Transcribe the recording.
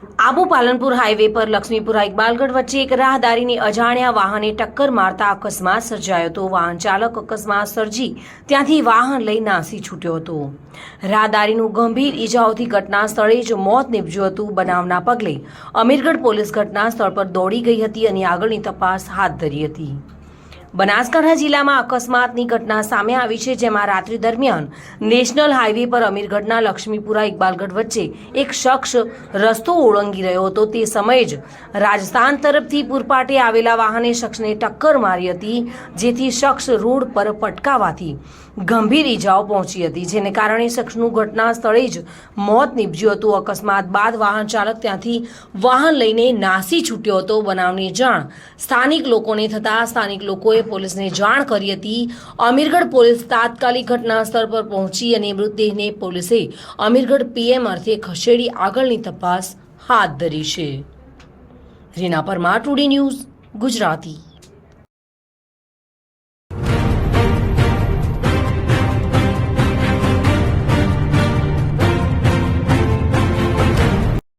Abu Palanpur highway પર લક્ષ્મીપુરા ઇકબાલગઢ વચ્ચે એક રાહદારીની અજાણ્યા વાહને ટક્કર મારતા અકસ્માત સર્જાયો હતો. વાહન ચાલક અકસ્માત સર્જી ત્યાંથી વાહન લઈ નાસી છૂટ્યો હતો. રાહદારીનું ગંભીર ઈજાઓથી ઘટના સ્થળે જ મોત નીપજ્યું હતું બનાવના પગલે. અમીરગઢ પોલીસ ઘટના સ્થળ પર દોડી ગઈ હતી અને આગળની તપાસ હાથ ધરી હતી. બનાસકાંઠા જિલ્લામાં અકસ્માતની ઘટના સામે આવી છે, જેમાં રાત્રિ દરમિયાન નેશનલ હાઈવે પર અમીરગઢના લક્ષ્મીપુરા ઇકબાલગઢ વચ્ચે એક શખ્સ રસ્તો ઓળંગી રહ્યો હતો. તે સમયે જ રાજસ્થાન તરફથી પૂરપાટે આવેલા વાહને શખ્સને ટક્કર મારી હતી, જેથી શખ્સ રોડ પર પટકાવાથી ગંભીર ઈજાઓ પહોંચી હતી, જેને કારણે શખ્સનું ઘટના સ્થળે જ મોત નીપજ્યું હતું. અકસ્માત બાદ વાહન ચાલક ત્યાંથી વાહન લઈને નાસી છૂટ્યો હતો. બનાવની જાણ સ્થાનિક લોકોને થતાં સ્થાનિક લોકોએ પોલીસને જાણ કરી હતી. અમીરગઢ પોલીસ તાત્કાલિક ઘટના સ્થળ પર પહોંચી અને મૃતદેહને પોલીસે અમીરગઢ પીએમ અર્થે ખસેડી આગળની તપાસ હાથ ધરી છે. રીના પરમાર, ટુડી ન્યૂઝ ગુજરાતી.